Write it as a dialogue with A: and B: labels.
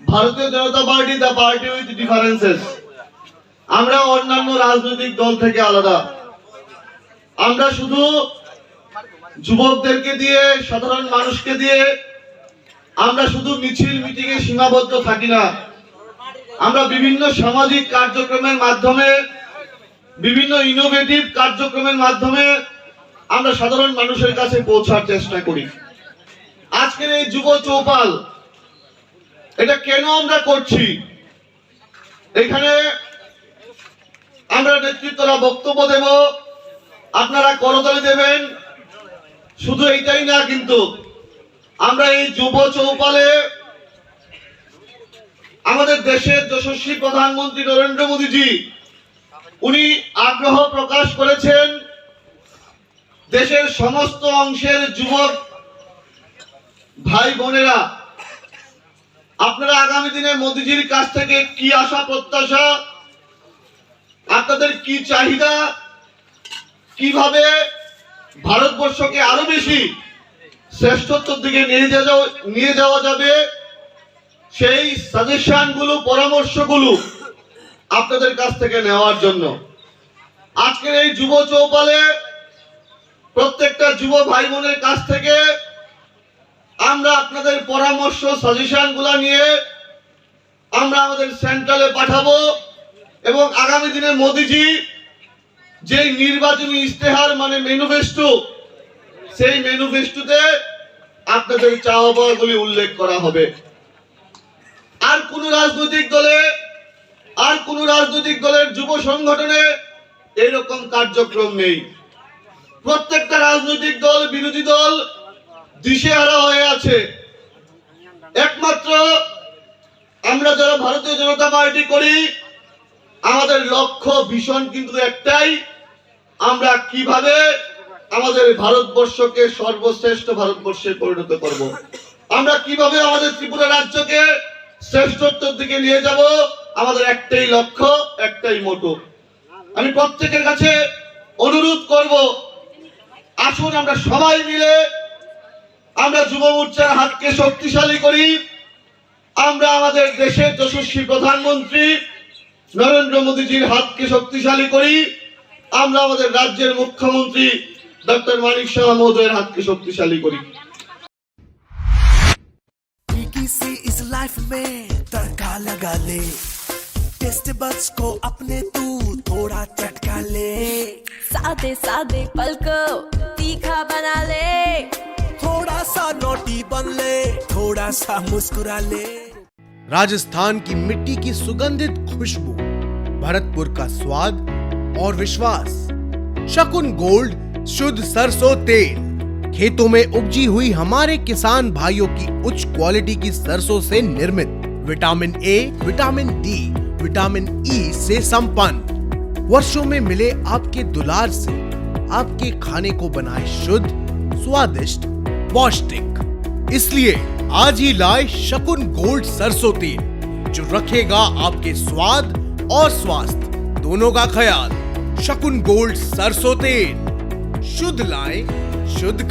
A: Bharatiya Janata Party the party with differences আমরা অন্যান্য রাজনৈতিক দল থেকে আলাদা। আমরা শুধু যুবকদেরকে দিয়ে, সাধারণ মানুষকে দিয়ে, আমরা শুধু মিছিল মিটিং এ সীমাবদ্ধ থাকি না। আমরা বিভিন্ন সামাজিক কার্যক্রমের মাধ্যমে, বিভিন্ন ইনোভেটিভ কার্যক্রমের মাধ্যমে আমরা সাধারণ মানুষের কাছে পৌঁছার চেষ্টা করি। আজকের এই যুব চৌপাল এটা কেন আমরা করছি? এখানে আমরা নেতৃত্বরা বক্তব্য দেব। আপনারা করতালি দেবেন। শুধু এইটাই না, কিন্তু আমরা এই যুব চৌপালে আমাদের দেশের যশস্বী প্রধানমন্ত্রী নরেন্দ্র মোদীজি, উনি আগ্রহ প্রকাশ করেছেন দেশের সমস্ত অংশের যুবক ভাই বোনেরা আপনারা আগামী দিনে মোদিজির কাছ থেকে কি আশা, প্রত্যাশা? আপনাদের কি চাহিদা? কীভাবে ভারতবর্ষকে আরও বেশি শ্রেষ্ঠত্বের দিকে নিয়ে যাওয়া যাবে? সেই সাজেশনগুলো পরামর্শগুলো আপনাদের কাছ থেকে নেওয়ার জন্য। আজকের এই যুব চৌপালে প্রত্যেকটা যুব ভাই বোনের কাছ থেকে আমরা আপনাদের পরামর্শ সাজেশনগুলা নিয়ে আমরা আমাদের সেন্ট্রালে পাঠাবো এবং আগামী দিনে মোদিজি যে নির্বাচনী ইস্তেহার মানে ম্যানিফেস্টো সেই ম্যানিফেস্টোতে আপনাদের চাওয়া পাওয়াগুলি উল্লেখ করা হবে। আর কোন রাজনৈতিক দলে, আর কোন রাজনৈতিক দলের যুব সংগঠনে এরকম কার্যক্রম নেই। প্রত্যেকটা রাজনৈতিক দল, বিরোধী দল দিশেহারা হয়ে আছে। একমাত্র আমরা যারা ভারতীয় জনতা পার্টি করি, আমাদের লক্ষ্য, ভীষণ কিন্তু একটাই, আমরা কীভাবে আমাদের ভারতবর্ষকে সর্বশ্রেষ্ঠ ভারতবর্ষে পরিণত করব। আমরা কীভাবে আমাদের ত্রিপুরা রাজ্যকে শ্রেষ্ঠত্বের দিকে নিয়ে যাব, আমাদের একটাই লক্ষ্য, একটাই মোটো। আমি প্রত্যেকের কাছে অনুরোধ করব, আসুন আমরা সবাই মিলে আমরা যুব মোর্চার হাতকে শক্তিশালী করি আমরা আমাদের দেশের যশস্বী প্রধানমন্ত্রী নরেন্দ্র মোদীজির হাতকে শক্তিশালী করি আমরা আমাদের রাজ্যের মুখ্যমন্ত্রী ডক্টর মানিক শাহ মহোদয়ের হাতকে শক্তিশালী করি
B: फीकी सी इस लाइफ में तड़का लगा ले टेस्ट बड्स को अपने तू थोड़ा चटका ले
C: सादे सादे पल को तीखा बना ले
B: थोड़ा सा नोटी बन ले, थोड़ा सा मुस्कुरा ले।
D: राजस्थान की मिट्टी की सुगंधित खुशबू, भरतपुर का स्वाद और विश्वास। शकुन गोल्ड, शुद्ध सरसों तेल। खेतों में उपजी हुई हमारे किसान भाइयों की उच्च क्वालिटी की सरसों से निर्मित। Vitamin A vitamin D vitamin E से संपन्न। वर्षों में मिले आपके दुलार से, आपके खाने को बनाए शुद्ध, स्वादिष्ट पौष्टिक। इसलिए आज ही लाए शकुन गोल्ड सरसों तेल, जो रखेगा आपके स्वाद और स्वास्थ्य। दोनों का ख्याल, शकुन गोल्ड सरसों तेल। शुद्ध लाए, शुद्ध